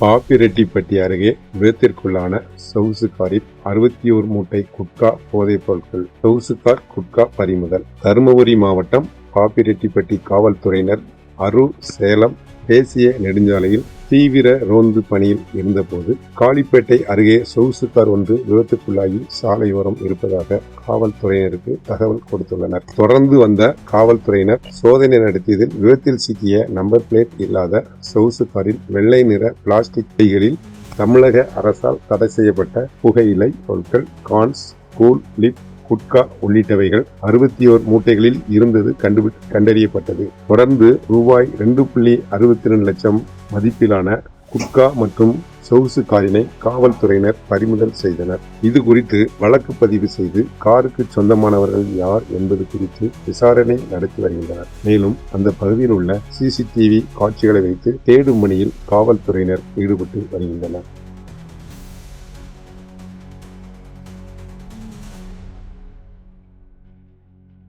பாப்பிரெட்டிப்பட்டி அருகே விபத்திற்குள்ளான சொகுசு காரில் அறுபத்தி ஒரு மூட்டை குட்கா போதைப் பொருட்கள் சொகுசு கார் குட்கா பறிமுதல். தருமபுரி மாவட்டம் பாப்பிரெட்டிப்பட்டி காவல்துறையினர் அரூர் சேலம் தேசிய நெடுஞ்சாலையில் தீவிர ரோந்து பணியில் இருந்தபோது காளிப்பேட்டை அருகே சொகுசு கார் ஒன்று விபத்துக்குள்ளாகி சாலையோரம் இருப்பதாக காவல்துறையினருக்கு தகவல் கொடுத்துள்ளனர். தொடர்ந்து வந்த காவல்துறையினர் சோதனை நடத்தியதில் விபத்தில் சிக்கிய நம்பர் பிளேட் இல்லாத சொகுசு காரில் வெள்ளை நிற பிளாஸ்டிக் பைகளில் தமிழக அரசால் தடை செய்யப்பட்ட புகையிலை பொருட்கள் கான்ஸ் கூல் லிப் குட்கா உள்ளிட்டவைகள் அறுபத்தி ஓர் மூட்டைகளில் இருந்தது கண்டு கண்டறியப்பட்டது. தொடர்ந்து ரூபாய் ரெண்டு புள்ளி அறுபத்தி ரெண்டு லட்சம் மதிப்பிலான குட்கா மற்றும் சொகுசு காரினை காவல்துறையினர் பறிமுதல் செய்தனர். இது குறித்து வழக்கு பதிவு செய்து காருக்கு சொந்தமானவர்கள் யார் என்பது குறித்து விசாரணை நடத்தி வருகின்றனர். மேலும் அந்த பகுதியில் உள்ள சிசிடிவி காட்சிகளை வைத்து தேடும் பணியில் காவல்துறையினர் ஈடுபட்டு வருகின்றனர்.